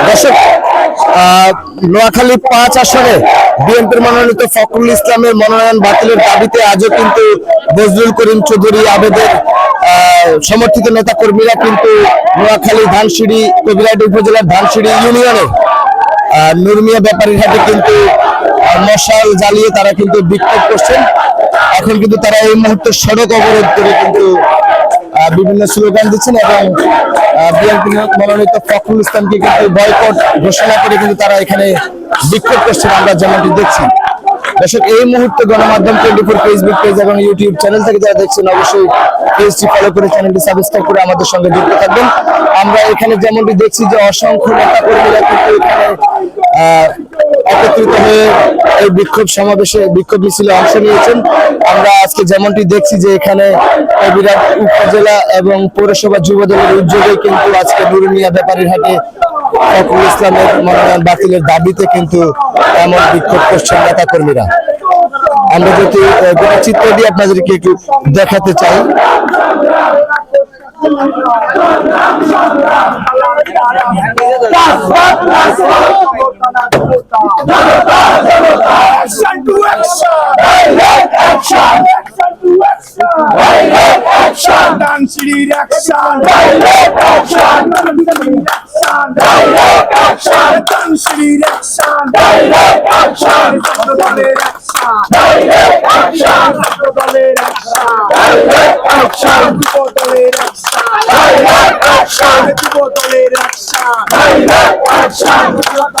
দর্শক নোয়াখালী পাঁচ আসনে বিএনপির মনোনীত ফখরুল ইসলামের মনোনয়ন বাতিলের দাবিতে আজও কিন্তু বজলুল করিম চৌধুরী আবেদের সমর্থিত নেতা কর্মীরা কিন্তু নোয়াখালী ধানসিঁড়ি কবিরাটি উপজেলার ধানসিঁড়ি ইউনিয়নে নুরমিয়া ব্যাপারীর হাটে কিন্তু মশাল জ্বালিয়ে তারা কিন্তু বিক্ষোভ করছেন। এখন কিন্তু তারা এই মুহূর্তে সড়ক অবরোধ করে কিন্তু বিভিন্ন স্লোগান দিচ্ছেন এবং বিএনপি মনোনীত ফখরুল ইসলামকে কিন্তু বয়কট ঘোষণা করে কিন্তু তারা এখানে বিক্ষোভ করছেন, আমরা যেমনটি দেখছি। দর্শক, এই মুহূর্তে গণমাধ্যম টোয়েন্টি ফোর ফেসবুক পেজ এবং ইউটিউব চ্যানেল থেকে যারা দেখছেন, অবশ্যই পেজটি ফলো করে চ্যানেলটি সাবস্ক্রাইব করে আমাদের সঙ্গে যুক্ত থাকবেন। আমরা এখানে যেমনটি দেখছি যে অসংখ্য নেতা কর্মীরা কিন্তু এখানে একত্রিত হয়ে এই বিক্ষোভ সমাবেশে বিক্ষোভ মিছিলে অংশ নিয়েছেন আমরা আজকে যেমনটি দেখছি যে এখানে বিরাট উপজেলা এবং পৌরসভা যুব দলের উদ্যোগে কিন্তু আজকে নুরুমিয়া ব্যাপারীর হাটে ফখরুল ইসলামের মনোনয়ন বাতিলের দাবিতে কিন্তু এমন বিক্ষোভ করছেন নেতা কর্মীরা আমরা যদি গোটা চিত্রটি আপনাদেরকে একটু দেখাতে চাই Action to action! Direct action! Action to action! Direct action! Dancing action! Direct action! Direct action! Dancing action! Direct action! Dole action! Direct action! Dole action! Direct action! Direct action! Dole action! Direct action! Dole action!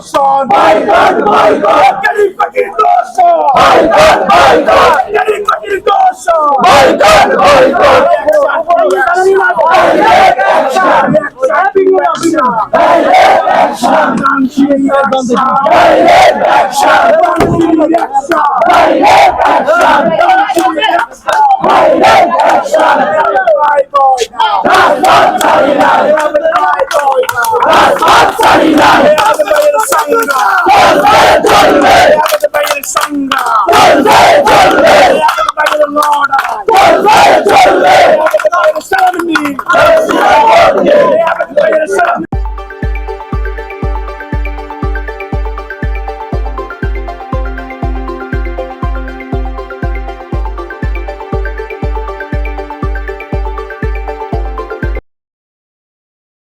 দোষণ কেরি কোটির দোষণ কেরি কোটির দোষণ